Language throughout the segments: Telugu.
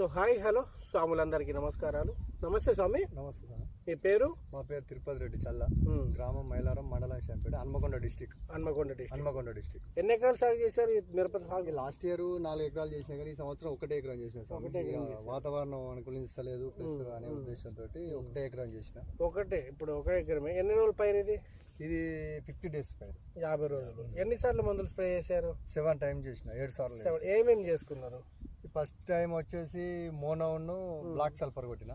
సో హాయ్ హలో స్వాములందరికీ నమస్కారాలు. నమస్తే స్వామి. నమస్తే సార్. మీ పేరు? మా పేరు తిరుపతి రెడ్డి చల్ల. గ్రామం మైలారం మండలం Shampet Hanamkonda district. Hanamkonda district Hanamkonda district. ఎన్ని ఎకరాలు సాగు చేశారు ఈ మిరప సాగు? లాస్ట్ ఇయర్ నాలుగు ఎకరాలు చేసినా కానీ ఈ సంవత్సరం ఒకటే ఎకరం చేసిన ఒకటే వాతావరణం అనుకూలించలేదు ప్లస్ అనే ఉద్దేశంతో ఒకటే ఎకరం చేసిన. ఒకటే ఇప్పుడు ఒక ఎకరమే. ఎన్ని రోజులు పైరు ఇది? ఇది ఫిఫ్టీ డేస్ పైన. యాభై రోజులు. ఎన్నిసార్లు మందులు స్ప్రే చేశారు? సెవెన్ టైం చేసిన ఏడు సార్లు ఏమేమి చేసుకున్నారు? ఫస్ట్ టైం వచ్చేసి మోనోను బ్లాక్ సల్ఫర్ కొట్టిన.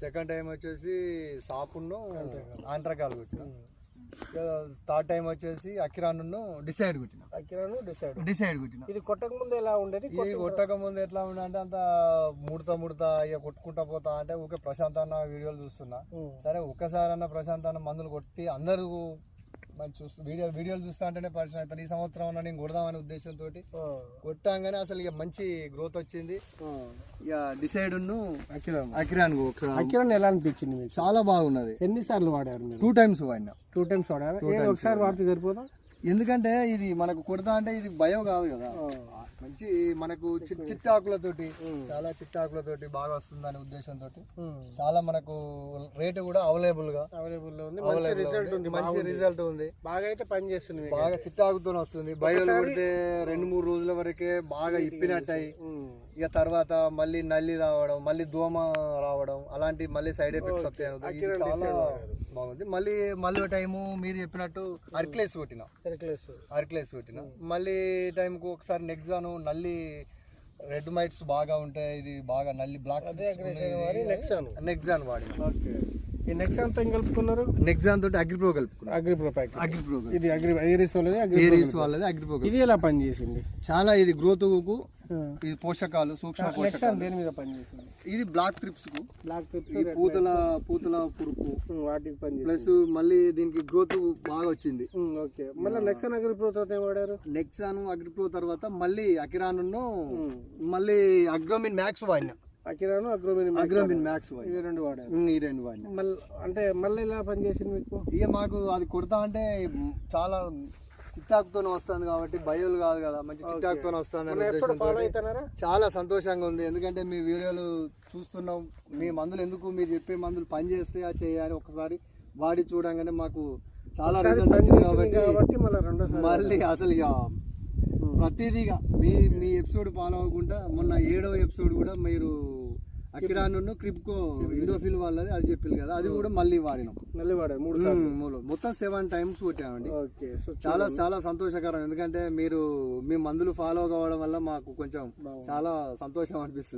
సెకండ్ టైం వచ్చేసి సాపును ఆంట్రకాలు కొట్టిన. థర్డ్ టైం వచ్చేసి అకిరాను డిసైడ్ కొట్టిన. అక్కిరాను డిసైడ్. డిసైడ్ కొట్టిన. ఇది కొట్టక ముందు ఎలా ఉండేది? ఈ కొట్టక ముందు ఎట్లా ఉండే అంటే అంత ముడత ముడత ఇక కొట్టుకుంటా పోతా అంటే ఊకే ప్రశాంత్ అన్న వీడియోలు చూస్తున్నా. ఉమ్, సరే ఒక్కసారి అన్న ప్రశాంత్ అన్న మందులు కొట్టి అందరూ మంచి చూస్తూ వీడియో వీడియోలు చూస్తా అంటేనే పరిచయం అవుతారు. ఈ సంవత్సరం అన్న నేను కొడదామనే ఉద్దేశంతో ఆ, కొట్టాగానే అసలు ఇక మంచి గ్రోత్ వచ్చింది. ఇక డిసైడ్ అకిరాన్ అక్కిరాన్ ఎలా అనిపించింది మీకు? చాలా బాగున్నది. ఎన్నిసార్లు వాడారు మీరు? టూ టైమ్స్ వాడినా. టూ టైమ్స్ వాడారు? ఒకసారి వాడితే సరిపోదా? ఎందుకంటే ఇది మనకు కొడతా అంటే ఇది భయం కాదు కదా. మంచి మనకు చిట్టాకులతోటి చాలా చిట్టాకులతోటి బాగా వస్తుందనే ఉద్దేశంతో చాలా మనకు రేటు కూడా అవైలబుల్గా అవైలబుల్ ఉంది. మంచి రిజల్ట్ ఉంది. మంచి రిజల్ట్ ఉంది. బాగా అయితే పని చేస్తుంది బాగా చిట్టాకుతో వస్తుంది. బయలు కొడితే రెండు మూడు రోజుల వరకే బాగా ఇప్పినట్టయి. ఇక తర్వాత మళ్ళీ నల్లి రావడం మళ్ళీ దోమ రావడం అలాంటి మళ్ళీ సైడ్ ఎఫెక్ట్స్ వస్తాయి. ఇది చాలా బాగుంది. మళ్ళీ మళ్ళీ టైము మీరు చెప్పినట్టు అర్క్లేస్ కొట్టిన. అర్క్లేస్ కొట్టిన. మళ్ళీ టైంకు ఒకసారి నెక్సాను నల్లి రెడ్ మైట్స్ బాగా ఉంటాయి ఇది బాగా నల్లి బ్లాక్ నెక్సాన్ వాడి. ఓకే. ఈ ఏం కలుపుకున్నారు? అగ్రిప్రో అగ్రిప్రో ఇది అగ్రి వాళ్ళది ఏరీస్ వాళ్ళది అగ్రిప్రో ఇది ఎలా పని చేసింది చాలా ఇది గ్రోత్కు ఇది పోషకాలు సూక్ష్మ పోషకాలు. దేని మీద పని చేసింది ఇది బ్లాక్ త్రిప్స్కు. బ్లాక్ పూతల పూతల పురుకు వాటికి పని ప్లస్ మళ్ళీ దీనికి గ్రోత్ బాగా వచ్చింది. ఓకే. మళ్ళీ నెక్సాన్ అగ్రిప్రో తో ఏం వాడారు? నెక్సాన్ అగ్రిప్రో తర్వాత మళ్ళీ అకిరాను. మళ్ళీ అగ్రోమిన్ మ్యాక్స్ వాడిన. అకిరాను అగ్రోమిన్ అగ్రోమిన్ మ్యాక్స్ వాడిన ఇవి రెండు వాడారు. ఉమ్, ఈ రెండు వాడిన. మళ్ళీ అంటే మళ్ళీ ఎలా పని చేసింది మీకు? ఇక మాకు అది కొడతా అంటే చాలా చిట్టాకుతో వస్తుంది కాబట్టి బయోలు కాదు కదా. మంచి చిట్టాకుతో వస్తుంది చాలా సంతోషంగా ఉంది. ఎందుకంటే మీ వీడియోలు చూస్తున్నాం. మీ మందులు ఎందుకు? మీరు చెప్పే మందులు పని చేస్తే చేయాలి. ఒకసారి వాడి చూడంగానే మాకు చాలా రిజల్ట్ వచ్చింది కాబట్టి మళ్ళీ అసలు ఇక ప్రతిదీగా మీ మీ ఎపిసోడ్ ఫాలో అవ్వకుండా మొన్న ఏడవ ఎపిసోడ్ కూడా మీరు అకిరాను క్రిప్కో ఇండోఫిల్ వాళ్ళది అది చెప్పింది కదా అది కూడా మళ్ళీ వాడినాం. మళ్ళీ వాడారు మూడు. మొత్తం సెవెన్ టైమ్స్ కొట్టామండి. ఓకే సో చాలా చాలా సంతోషకరం. ఎందుకంటే మీరు మీ మందులు ఫాలో కావడం వల్ల మాకు కొంచెం చాలా సంతోషం అనిపిస్తుంది.